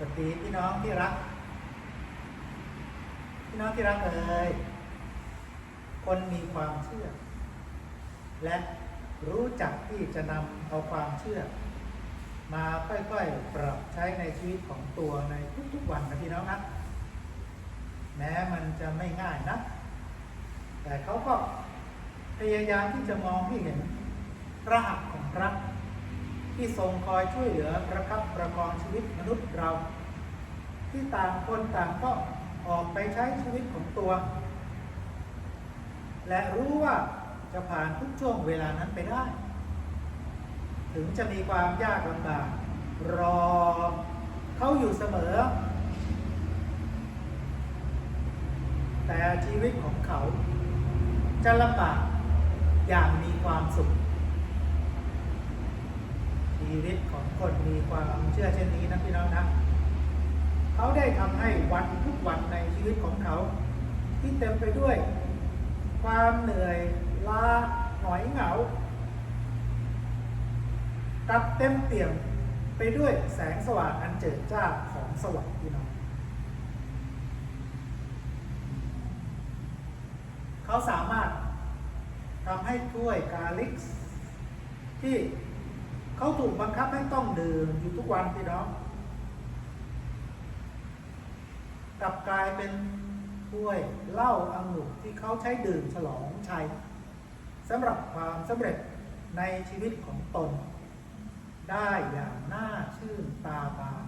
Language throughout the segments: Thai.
สวัสดีพี่น้องที่รัก พี่น้องที่รักเอ่ยคนมีความเชื่อ และรู้จักที่จะนำเอาความเชื่อ มาค่อยๆ ปรับใช้ในชีวิตของตัวในทุกๆวันนะพี่น้องนะแม้มันจะไม่ง่ายนะ แต่เขาก็พยายามที่จะมองให้เห็นรหัตถ์ของพระ ที่ทรงคอยช่วยเหลือประคับประคองชีวิตมนุษย์เรา ที่ต่างคนต่างก็ออกไปใช้ชีวิตของตัว และรู้ว่าจะผ่านทุกช่วงเวลานั้นไปได้ ถึงจะมีความยากลำบากรอเขาอยู่เสมอ แต่ชีวิตของเขาจะลำบากอย่างมีความสุข ชีวิตของคนมีความเชื่อเช่นนี้นะพี่น้องนะเขาได้ทำให้วันทุกวันในชีวิตของเขา ที่เต็มไปด้วย ความเหนื่อยล้าหงอยเหงากลับเต็มเปี่ยมไปด้วยแสงสว่างอันเจิดจ้าของสวรรค์พี่น้องเขาสามารถทำให้ถ้วยกาลิกส์ที่ เขาถูกบังคับให้ต้องดื่มอยู่ทุกวันพี่น้องกลับกลายเป็นถ้วยเหล้าอังุ่นที่เขาใช้ดื่มฉลองชัยสำหรับความสำเร็จในชีวิตของตน ได้อย่างน่าชื่นตาบาน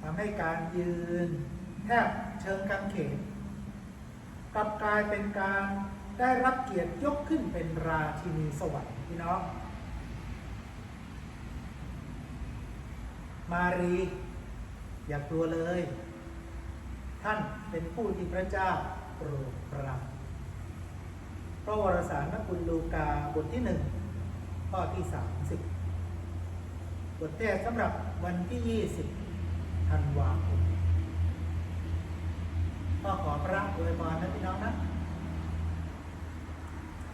ทำให้การยืนแทบเชิงกางเขนกลับกลายเป็นการ ได้รับเกียรติยกขึ้นเป็นราชินีสวรรค์พี่น้อง มารี อย่ากลัวเลย ท่านเป็นผู้ที่พระเจ้าโปรดปรานพระวรสารนคุณลูกาบทที่หนึ่งข้อที่สามสิบบทเทศน์สำหรับวันที่ยี่สิบธันวาคมก็ขอพระอวยพรนะพี่น้องนะ